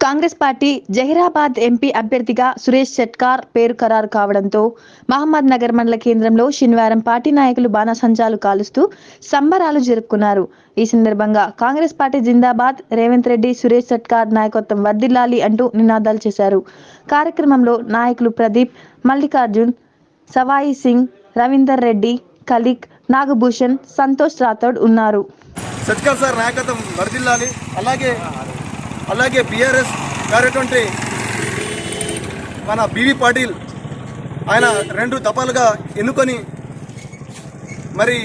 Congress party Zaheerabad MP అభ్యర్థిగా సురేష్ షెట్కార్ పేరు ఖరారు కావడంతో మహమ్మద్ నగర్ మండల కేంద్రంలో శనివారం పార్టీ నాయకులు బాణసంచాలు కాలుస్తూ సంబరాలు జరుపుకున్నారు. ఈ సందర్భంగా కాంగ్రెస్ పార్టీ జిందాబాద్ రేవంత్ రెడ్డి సురేష్ షెట్కార్ నాయకత్వం వర్దిల్లాలి అంటూ నినాదాలు చేశారు. కార్యక్రమంలో నాయకులు ప్రదీప్ మల్లికార్జున్ సవాయి సింగ్ రవీందర్ రెడ్డి కలిక్ నాగభూషణ్ సంతోష్ రాథోడ్ ఉన్నారు. సత్కర్ సార్ నాయకత్వం వర్దిల్లాలి అలాగే అలాగే బీఆర్ఎస్ గారైనటువంటి మన బీవీ పాటిల్ ఆయన రెండు దఫాలుగా ఎన్నుకొని మరి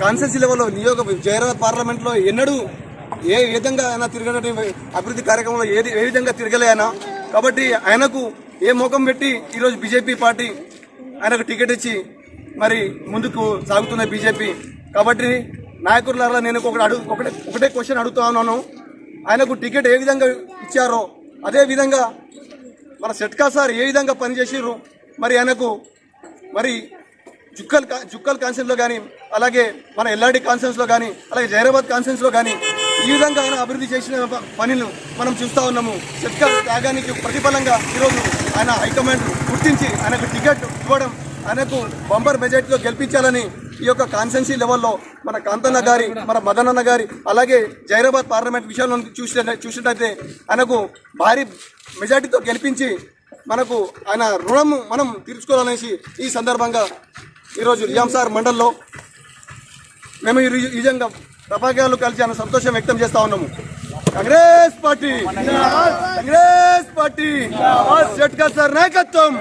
కాన్స్టెన్సీ లెవెల్లో నియోగ జైరాబాద్ పార్లమెంట్లో ఎన్నడూ ఏ విధంగా ఆయన తిరగనటువంటి అభివృద్ధి కార్యక్రమంలో ఏది ఏ విధంగా తిరగలే ఆయన. కాబట్టి ఆయనకు ఏ ముఖం పెట్టి ఈరోజు బీజేపీ పార్టీ ఆయనకు టికెట్ ఇచ్చి మరి ముందుకు సాగుతున్న బీజేపీ. కాబట్టి నాయకులారా నేను ఒకటి అడుగు ఒకటే ఒకటే క్వశ్చన్ అడుగుతా ఉన్నాను. ఆయనకు టికెట్ ఏ విధంగా ఇచ్చారో అదే విధంగా మన సెట్కా సార్ ఏ విధంగా పనిచేసిర్రు మరి ఆయనకు మరి జుక్కల్ జుక్కల్ కాన్సెన్స్లో కానీ అలాగే మన ఎల్ఆర్డి కాన్సెన్స్లో కానీ అలాగే జైరాబాద్ కాన్సెన్స్లో కానీ ఈ విధంగా ఆయన అభివృద్ధి చేసిన పనులు మనం చూస్తూ ఉన్నాము. సెట్కా త్యాగానికి ప్రతిఫలంగా ఈరోజు ఆయన హైకమాండ్ గుర్తించి ఆయనకు టికెట్ ఇవ్వడం ఆయనకు బంపర్ బడ్జెట్లో గెలిపించాలని ఈ యొక్క కాన్సెన్సీ లెవెల్లో మన కాంతన్న గారి మన మదనన్న గారి అలాగే జైరాబాద్ పార్లమెంట్ విషయంలో చూసిన చూసినట్టయితే ఆయనకు భారీ మెజార్టీతో గెలిపించి మనకు ఆయన రుణము మనం తీర్చుకోవాలనేసి ఈ సందర్భంగా ఈరోజు రియాంసార్ మండల్లో మేము ఈ నిజంగా విధంగా కలిసి ఆయన సంతోషం వ్యక్తం చేస్తా ఉన్నాము. Congress party Congress party Shetkar sir నాయకత్వం.